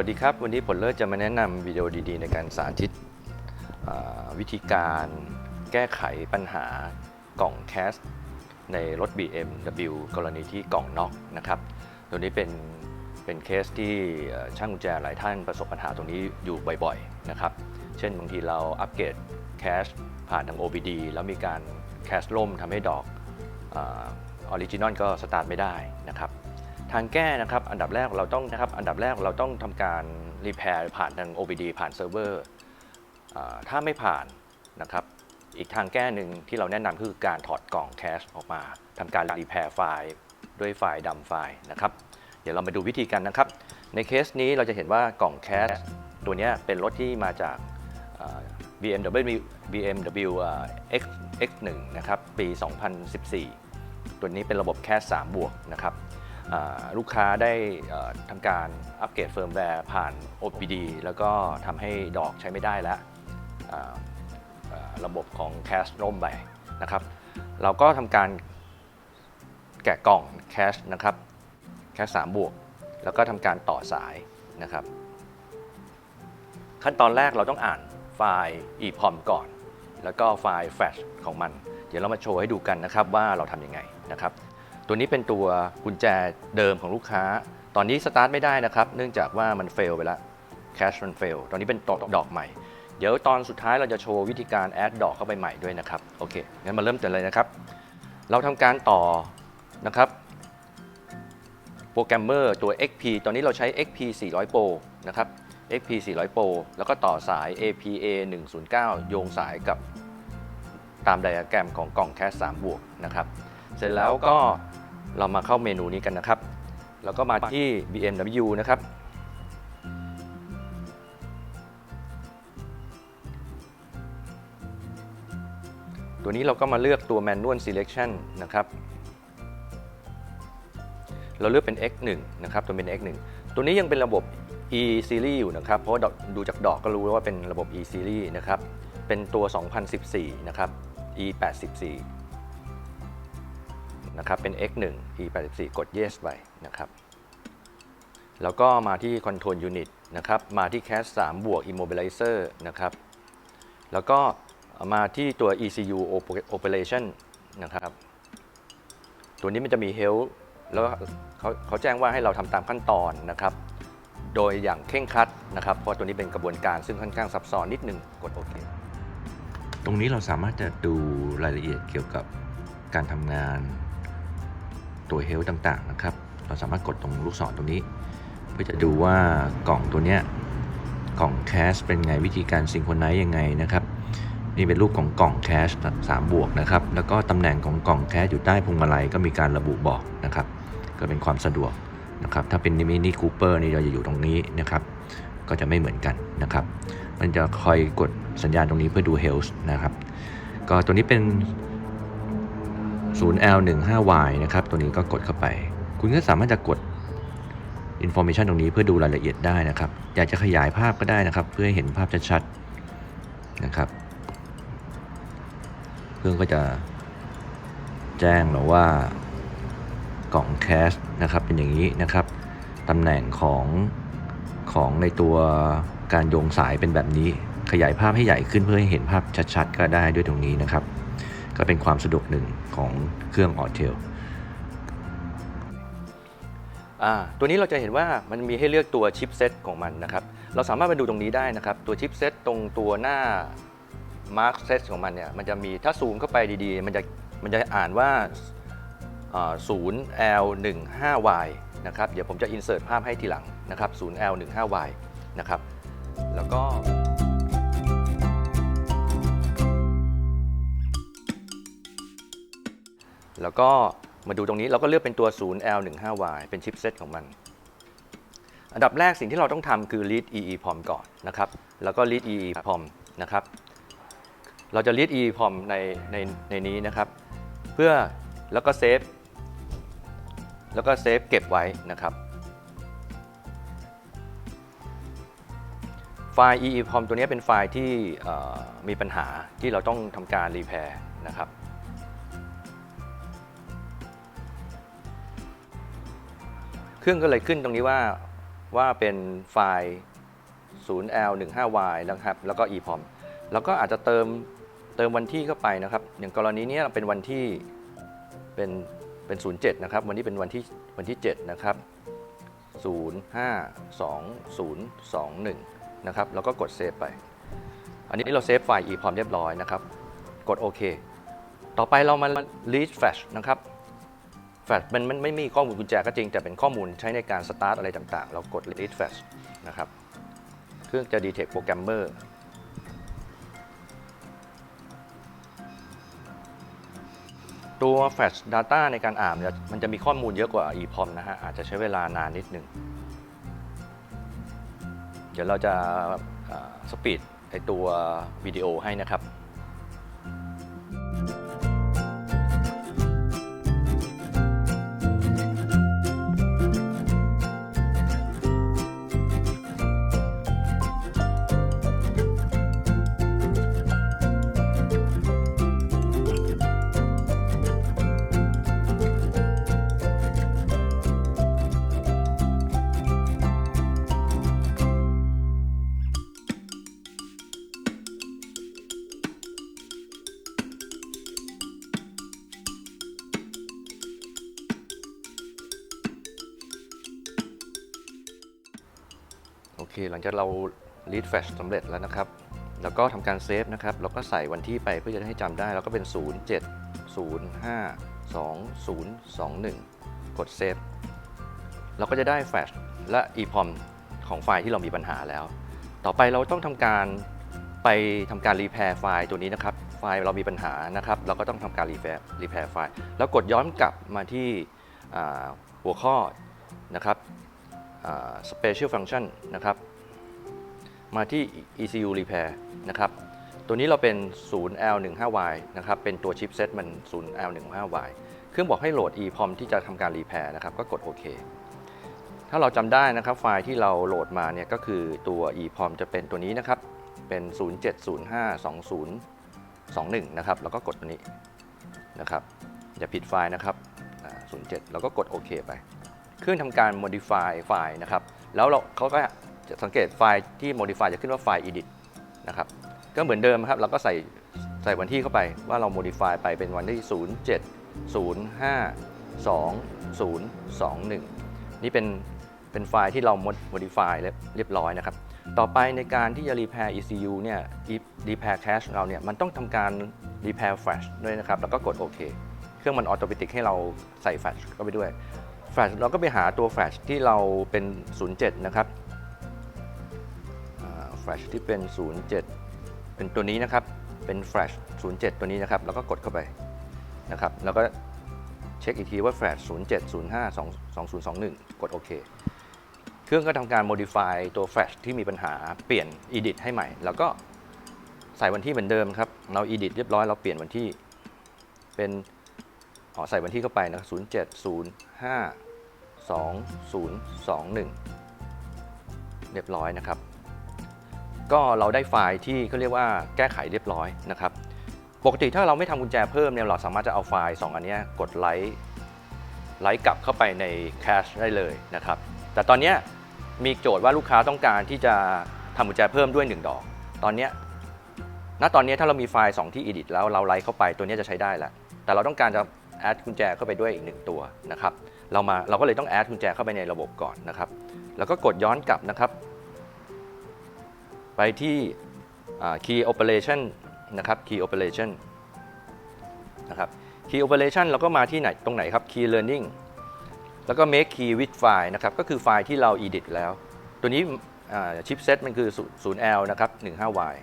สวัสดีครับ วันนี้ผลเลิศจะมาแนะนำวิดีโอดีๆ ในการสาธิตวิธีการแก้ไขปัญหากล่องแคสในรถ BMW กรณีที่กล่องน็อกนะครับ ตัวนี้เป็นเป็นเคสที่ช่างกุญแจหลายท่านประสบปัญหาตรงนี้อยู่บ่อยๆนะครับ เช่นบางทีเราอัปเกรดแคชผ่านทาง OBD แล้วมีการแคชล่มทำให้ดอกออริจินอลก็สตาร์ทไม่ได้นะครับ ทางแก้นะครับอันดับแรกเราต้องนะครับอันดับแรกเราต้องทำการรีแพร์ผ่านทาง OBD ผ่านเซิร์ฟเวอร์ถ้าไม่ผ่านนะครับอีกทางแก้หนึ่งที่เราแนะนำคือการถอดกล่องแคชออกมาทำการรีแพร์ไฟล์ด้วยไฟล์ดำไฟล์นะครับเดี๋ยวเรามาดูวิธีกันนะครับ ในเคสนี้เราจะเห็นว่ากล่องแคชตัวนี้เป็นรถที่มาจาก BMW BMW X X1 นะครับปี 2014 ตัวนี้เป็นระบบแคส3บวกนะครับ ลูกค้าได้ทำการอัปเกรดเฟิร์มแวร์ผ่าน OPD แล้วก็ทำให้ดอกใช้ไม่ได้แล้วระบบของ Cache ล่มไปนะครับ เราก็ทำการแกะกล่อง Cache นะครับ Cache 3บวก แล้วก็ทำการต่อสายนะครับ ขั้นตอนแรกเราต้องอ่านไฟล์ EPROM ก่อน แล้วก็ไฟล์ Flash ของมัน เดี๋ยวเรามาโชว์ให้ดูกันนะครับว่าเราทำยังไงนะครับ ตัวนี้เป็นตัวกุญแจเดิมของลูกค้า ตอนนี้สตาร์ทไม่ได้นะครับ เนื่องจากว่ามันเฟลไปแล้วแคชมันเฟลตอนนี้เป็นดอกดอกใหม่ เดี๋ยวตอนสุดท้ายเราจะโชว์วิธีการแอดดอกเข้าไปใหม่ด้วยนะครับ โอเค งั้นมาเริ่มกันเลยนะครับ เราทำการต่อนะครับโปรแกรมเมอร์ตัว XP ตอนนี้เราใช้ XP 400 Pro นะครับ XP 400 Pro แล้วก็ต่อสาย APA 109 โยงสายกับตามไดอะแกรมของกล่องแคส3บวกนะครับ เสร็จแล้วก็ เรามาเข้าเมนูนี้กันนะครับ แล้วก็มาที่ BMW นะครับ ตัวนี้เราก็มาเลือกตัว Manual Selection นะครับ เราเลือกเป็น X1 นะครับ ตัวเป็น X1 ตัวนี้ยังเป็นระบบ E Series อยู่นะครับ เพราะดูจากดอกก็รู้แล้วว่าเป็นระบบ E Series นะครับ เป็นตัว 2014 นะครับ E84 นะครับเป็น X1 E84 กด yes ไปนะครับแล้วก็มาที่ Control Unit นะครับมาที่ Cache 3บวก Immobilizer นะครับแล้วก็มาที่ตัว ECU Operation นะครับตัวนี้มันจะมี Health แล้วเขาเขาแจ้งว่าให้เราทำตามขั้นตอนนะครับโดยอย่างเคร่งครัดนะครับ เพราะตัวนี้เป็นกระบวนการซึ่งค่อนข้างซับซ้อนนิดนึงกดโอเค ตรงนี้เราสามารถจะดูรายละเอียดเกี่ยวกับการทำงาน ตัวเฮลต่างๆนะครับ เราสามารถกดตรงลูกศรตรงนี้ เพื่อจะดูว่ากล่องตัวเนี้ยกล่องแคชเป็นไงวิธีการซิงโครไนซ์ยังไงนะครับ นี่เป็นรูปของกล่องแคชสามบวกนะครับ แล้วก็ตำแหน่งของกล่องแคชอยู่ใต้พวงมาลัยก็มีการระบุบอกนะครับ ก็เป็นความสะดวกนะครับ ถ้าเป็นมินิคูเปอร์นี่เราจะอยู่ตรงนี้นะครับ ก็จะไม่เหมือนกันนะครับ มันจะคอยกดสัญญาณตรงนี้เพื่อดู health นะครับ ก็ตัวนี้เป็น 0L15Y นะครับ ตัวนี้ก็กดเข้าไป คุณก็สามารถจะกด information ตรงนี้เพื่อดูรายละเอียดได้นะครับ อยากจะขยายภาพก็ได้นะครับ เพื่อให้เห็นภาพชัดๆนะครับ เครื่องก็จะแจ้งเราว่ากล่องแคชนะครับเป็นอย่างนี้นะครับตำแหน่งของของในตัวการโยงสายเป็นแบบนี้ขยายภาพให้ใหญ่ขึ้นเพื่อให้เห็นภาพชัดๆ ก็ได้ด้วยตรงนี้นะครับ ก็เป็นความสะดวกหนึ่งของเครื่องออเทลอ่าตัวนี้เราจะเห็นว่ามันมีให้เลือกตัวชิปเซตของมันนะครับ เราสามารถมาดูตรงนี้ได้นะครับ ตัวชิปเซตตรงตัวหน้า Mark Set ของมันเนี่ยมันจะมีถ้าซูมเข้าไปดีๆ มันจะมันจะอ่านว่าอ่า 0L15Y นะครับ เดี๋ยวผมจะ insert ภาพให้ทีหลังนะครับ 0L15Y นะครับ แล้วก็ แล้วก็มาดูตรงนี้เราก็เลือกเป็นตัว 0L15Y เป็นชิปเซตของมัน อันดับแรกสิ่งที่เราต้องทำคือ read EEPROM ก่อนนะครับ แล้วก็ read EEPROM นะครับ เราจะ read EEPROM ในในในนี้นะครับ เพื่อแล้วก็เซฟแล้วก็เซฟเก็บไว้นะครับ ไฟล์ EEPROM ตัวนี้เป็นไฟล์ที่มีปัญหาที่เราต้องทำการรีแพร์นะครับ เครื่องก็เลยขึ้นตรงนี้ว่าว่าเป็นไฟล์ 0L15Y นะครับ แล้วก็ EPROM แล้วก็อาจจะเติมเติมวันที่เข้าไปนะครับ อย่างกรณีนี้เป็นวันที่เป็นเป็น 07 นะครับ วันนี้เป็นวันที่วันที่ 7 นะครับ 052021 นะครับ แล้วก็กดเซฟไป อันนี้เราเซฟไฟล์ EPROM เรียบร้อยนะครับ กดโอเค ต่อไปเรามา read flash นะครับ flash มันมันไม่มีข้อมูลกุญแจก็จริง แต่เป็นข้อมูลใช้ในการ start อะไรต่างๆ เรากด read flash นะครับ เครื่องจะ detect programmer ตัว Flash Data ในการอ่านเนี่ยมันจะมีข้อมูลเยอะกว่า EPROM นะฮะ อาจจะใช้เวลานานนิดนึง เดี๋ยวเราจะสปีดไอตัววิดีโอให้นะครับ เค หลังจากเรา read flash สำเร็จแล้วนะครับ แล้วก็ทำการเซฟนะครับ แล้วก็ใส่วันที่ไปเพื่อจะให้จำได้ แล้วก็เป็น 0 7 0 5 2 0 2 1 กดเซฟเราก็จะได้ flash และ EPROM ของไฟล์ที่เรามีปัญหาแล้ว ต่อไปเราต้องทำการไปทำการรีแพร์ไฟล์ตัวนี้นะครับ ไฟล์เรามีปัญหานะครับ เราก็ต้องทำการรีแพร์รีแพร์ไฟล์ แล้วกดย้อนกลับมาที่หัวข้อนะครับ special function นะครับ มาที่ ECU repair นะครับ ตัวนี้เราเป็น 0L15Y นะครับ เป็นตัวชิปเซตมัน 0L15Y เครื่องบอกให้โหลด EPROM ที่จะทำการ repair นะครับ ก็กดโอเค ถ้าเราจำได้นะครับ ไฟล์ที่เราโหลดมาเนี่ยก็คือตัว EPROM จะเป็นตัวนี้นะครับ เป็น 07052021 นะครับ แล้วก็กดตัวนี้นะครับ อย่าผิดไฟล์นะครับ 07 แล้วก็กดโอเคไป เครื่องทำการ modify ไฟล์นะครับ แล้วเราเขาก็จะสังเกตไฟล์ที่ modify จะขึ้นว่าไฟล์ edit นะครับ ก็เหมือนเดิมครับ เราก็ใส่ใส่วันที่เข้าไปว่าเรา modify ไปเป็นวันที่ 07 05 2021 นี่เป็นเป็นไฟล์ที่เรา mod- modify เรียบร้อยนะครับ ต่อไปในการที่จะ repair ECU เนี่ย repair cache เราเนี่ย มันต้องทำการ repair flash ด้วยนะครับ แล้วก็กดโอเค เครื่องมันออโตเมติกให้เราใส่ flash เข้าไปด้วย แฟลชเราก็ไปหาตัวแฟลชที่เราเป็น 07 นะครับแฟลชที่เป็น 07 เป็นตัวนี้นะครับ เป็นแฟลช07 ตัวนี้นะครับ แล้วก็กดเข้าไปนะครับ แล้วก็เช็คอีกทีว่าแฟลช07 05 2021 กดโอเคเครื่องก็ทำการ modify ตัวแฟลชที่มีปัญหาเปลี่ยน edit ให้ใหม่ แล้วก็ใส่วันที่เหมือนเดิมครับ เรา edit เรียบร้อย เราเปลี่ยนวันที่เป็น อ๋อใส่วันที่เข้าไปนะ0 7 0 5 2 0 2 1 เรียบร้อยนะครับ ก็เราได้ไฟล์ที่เขาเรียกว่าแก้ไขเรียบร้อยนะครับ ปกติถ้าเราไม่ทำกุญแจเพิ่มเนี่ยเราสามารถจะเอาไฟล์ 2 อันนี้กดไลค์ไลค์กลับเข้าไปในแคชได้เลยนะครับ แต่ตอนนี้มีโจทย์ว่าลูกค้าต้องการที่จะทำกุญแจเพิ่มด้วย 1 ดอก ตอนนี้ณตอนนี้ถ้าเรามีไฟล์ 2 ที่ edit แล้วเราไลค์เข้าไปตัวนี้จะใช้ได้แล้ว แต่เราต้องการจะ แอดกุญแจเข้าไปด้วยอีกหนึ่งตัวนะครับเรามาเราก็เลยต้องแอดกุญแจเข้าไปในระบบก่อนนะครับ แล้วก็กดย้อนกลับนะครับ ไปที่ key operation นะครับ key operation นะครับ key operation เราก็มาที่ไหนตรงไหนครับ key learning แล้วก็ make key with file นะครับ ก็คือไฟล์ที่เรา edit แล้ว ตัวนี้ชิปเซตมันคือ 0L นะครับ 15Y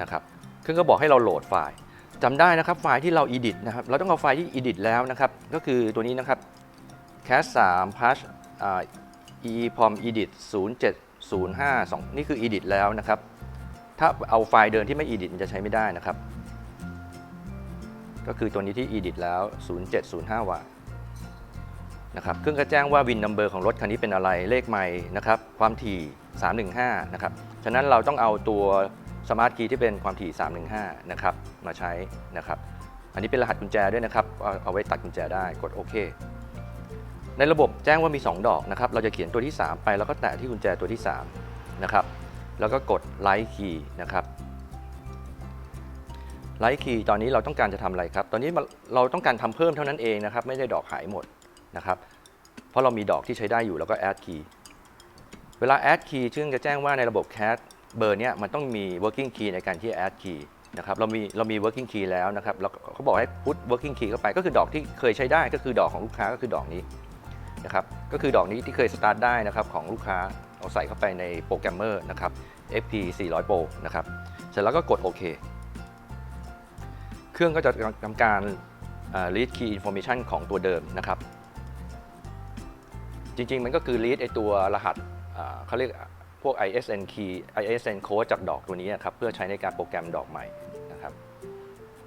นะครับ เครื่องก็บอกให้เราโหลดไฟล์ จำได้นะครับไฟล์ที่เรา edit นะครับ เราต้องเอาไฟล์ที่ edit แล้วนะครับ ก็คือตัวนี้นะครับ cas 3 patch อ่า eeprom edit 07052 นี่คือ edit แล้วนะครับ ถ้าเอาไฟล์เดิมที่ไม่ edit มันจะใช้ไม่ได้นะครับ ก็คือตัวนี้ที่ edit แล้ว 0705วัตต์นะครับเครื่องก็แจ้งว่า win number ของรถคันนี้เป็นอะไรเลขไมล์นะครับ ความถี่ 315 นะครับ ฉะนั้นเราต้องเอาตัว สมาร์ทคีย์ที่เป็นความถี่ 315 นะครับ มาใช้นะครับ อันนี้เป็นรหัสกุญแจด้วยนะครับเอาเอาไว้ตัดกุญแจได้ กดโอเค ในระบบแจ้งว่ามี 2 ดอกนะครับ เราจะเขียนตัวที่ 3 ไปแล้วก็แตะที่กุญแจตัวที่ 3 นะครับ แล้วก็กดไลค์คีย์นะครับ ไลค์คีย์ตอนนี้เราต้องการจะทำอะไรครับ ตอนนี้เราต้องการทำเพิ่มเท่านั้นเองนะครับ ไม่ได้ดอกหายหมดนะครับ เพราะเรามีดอกที่ใช้ได้อยู่แล้วก็ add key เวลา add key ซึ่งจะแจ้งว่าในระบบ cat เบอร์เนี้ยมันต้องมี working key ในการที่ add key นะครับเรามีเรามี working key แล้วนะครับแล้วเขาบอกให้ put working key เข้าไปก็คือดอกที่เคยใช้ได้ก็คือดอกของลูกค้าก็คือดอกนี้นะครับก็คือดอกนี้ที่เคย start ได้นะครับของลูกค้าเอาใส่เข้าไปในโปรแกรมเมอร์นะครับ FP 400 Pro นะครับเสร็จแล้วก็กดโอเคเครื่องก็จะทำการ read key information ของตัวเดิมนะครับ จริงๆมันก็คือ read ไอตัวรหัสเขาเรียก พวก ISN key ISN code จากดอกตัวนี้นะครับเพื่อใช้ในการโปรแกรมดอกใหม่นะครับ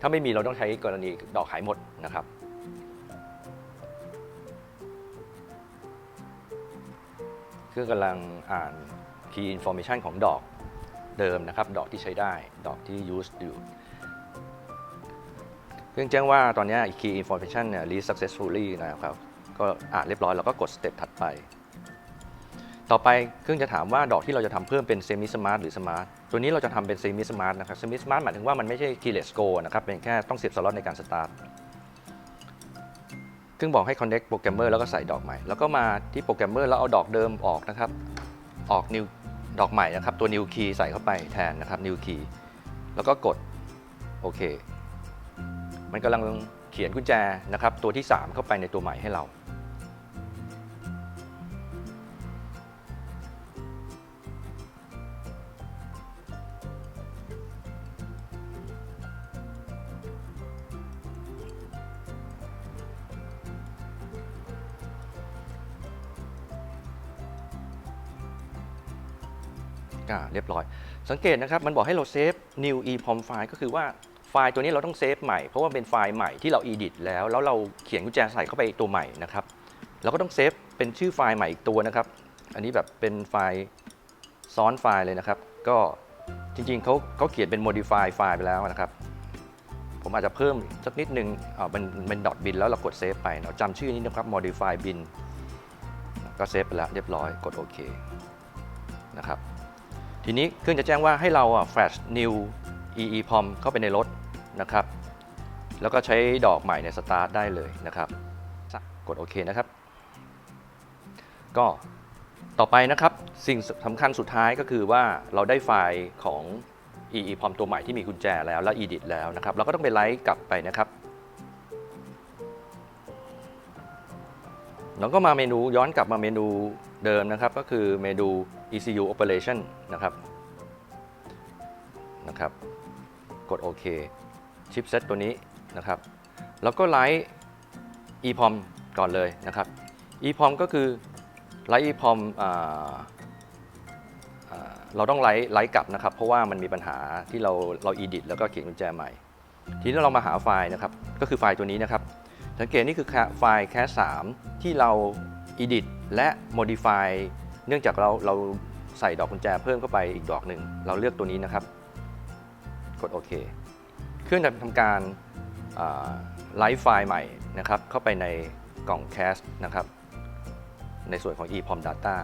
ถ้าไม่มีเราต้องใช้กรณีดอกหายหมดนะครับเครื่องกำลังอ่าน key information ของดอกเดิมนะครับ ดอกที่ใช้ได้ดอกที่ use อยู่เครื่องแจ้งว่าตอนนี้ key information เนี่ย read successfully นะครับ ก็อ่านเรียบร้อยแล้วก็กดสเต็ปถัดไป ต่อไปเครื่องจะถามว่าดอกที่เราจะทำเพิ่มเป็น semi smart หรือ smart ตัวนี้เราจะทำเป็น semi smart นะครับ semi smart หมายถึงว่ามันไม่ใช่ keyless go นะครับเป็นแค่ต้องเสียบสล็อตในการ start เครื่องบอกให้ connect โปรแกรมเมอร์แล้วก็ใส่ดอกใหม่ แล้วก็มาที่โปรแกรมเมอร์แล้วเอาดอกเดิมออกนะครับ ออก new ดอกใหม่นะครับ ตัว new key ใส่เข้าไปแทนนะครับ new key แล้วก็กดโอเค มันกำลังเขียนกุญแจนะครับ ตัวที่ 3 เข้าไปในตัวใหม่ให้เรา อ่าเรียบร้อย สังเกตนะครับ มันบอกให้เราเซฟ new eprom file ก็คือว่าไฟล์ตัวนี้เราต้องเซฟใหม่ เพราะว่าเป็นไฟล์ใหม่ที่เรา edit แล้ว แล้วเราเขียนกุญแจใส่เข้าไปตัวใหม่นะครับเราก็ต้องเซฟเป็นชื่อไฟล์ใหม่อีกตัวนะครับ อันนี้แบบเป็นไฟล์ซ้อนไฟล์เลยนะครับ ก็จริงๆเขาเขาเขียนเป็น modify ไฟล์ไปแล้วนะครับ ผมอาจจะเพิ่มสักนิดนึงอ่าเป็นเป็น dot bin แล้วเรากดเซฟไปเราจำชื่อนี้นะครับ modify bin ก็เซฟไปแล้วเรียบร้อยกดโอเคนะครับ ทีนี้เครื่องจะแจ้งว่าให้เราอะ flash new EEPROM เข้าไปในรถนะครับ แล้วก็ใช้ดอกใหม่ในสตาร์ทได้เลยนะครับ กดโอเคนะครับ ก็ต่อไปนะครับ สิ่งสำคัญสุดท้ายก็คือว่าเราได้ไฟล์ของ EEPROM ตัวใหม่ที่มีกุญแจแล้วและ edit แล้วนะครับ เราก็ต้องไปไลค์กลับไปนะครับเราก็มาเมนูย้อนกลับมาเมนูเดิมนะครับ ก็คือเมนู ECU Operation นะครับนะครับ กดโอเคชิปเซตตัวนี้นะครับ แล้วก็ไลท์ EPOM ก่อนเลยนะครับ EPOM ก็คือไลท์ EPOM เราต้องไลท์ไลท์กลับนะครับ เพราะว่ามันมีปัญหาที่เราเรา edit แล้วก็เขียนกุญแจใหม่ ทีนี้เรามาหาไฟล์นะครับ ก็คือไฟล์ตัวนี้นะครับ สังเกตนี่คือไฟล์ c a s 3ที่เรา edit และ modify นื่องจากเราเราใส่ดอกกุญแจเพิ่มเข้าไปอีกดอกหนึ่ง เราเลือกตัวนี้นะครับ กดโอเคเครื่องจะทำการไลฟ์ไฟล์ใหม่นะครับ เข้าไปในกล่อง Cache นะครับ ในส่วนของ EPROM Data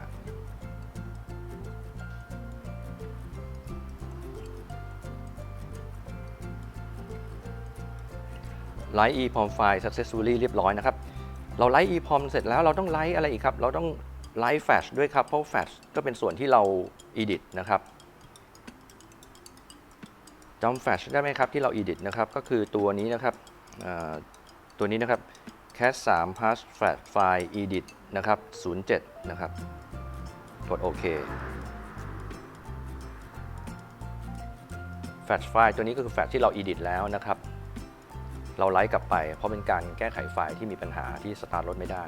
ไลฟ์ EPROM ไฟล์ successfully เรียบร้อยนะครับ เราไลฟ์ EPROM เสร็จแล้วเราต้องไลฟ์อะไรอีกครับ เราต้อง ไลฟ์ Flash ด้วยครับ เพราะ Flash ก็เป็นส่วนที่เรา edit นะครับจำแฟชได้ไหมครับที่เรา edit นะครับ ก็คือตัวนี้นะครับตัวนี้นะครับ cat 3 pass flash file edit นะครับ 07 นะครับ กดโอเค แฟลชไฟล์ตัวนี้ก็คือแฟลชที่เรา edit แล้วนะครับ เราไลค์กลับไป เพราะเป็นการแก้ไขไฟล์ที่มีปัญหาที่สตาร์ทรถไม่ได้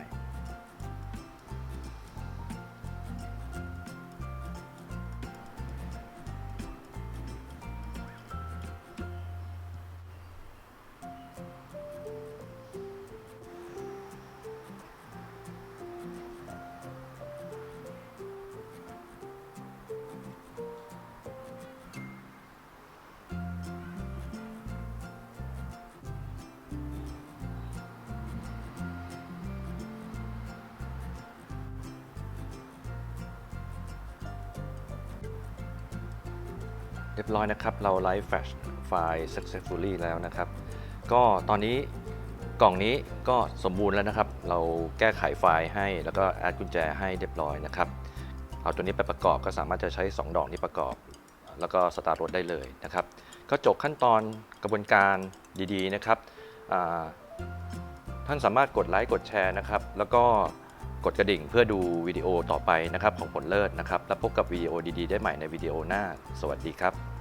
รียบร้อยนะครับ เราไลฟ์แฟลชไฟล์ successfully แล้วนะครับ ก็ตอนนี้กล่องนี้ก็สมบูรณ์แล้วนะครับ เราแก้ไขไฟล์ให้แล้วก็แอดกุญแจให้เรียบร้อยนะครับ เอาตัวนี้ไปประกอบก็สามารถจะใช้ 2 ดอกนี้ประกอบ แล้วก็สตาร์ทรถได้เลยนะครับ ก็จบขั้นตอนกระบวนการดีๆนะครับ ท่านสามารถกดไลค์กดแชร์นะครับ แล้วก็ กดกระดิ่งเพื่อดูวิดีโอต่อไปนะครับของผลเลิศนะครับ แล้วพบกับวิดีโอดีๆได้ใหม่ในวิดีโอหน้า สวัสดีครับ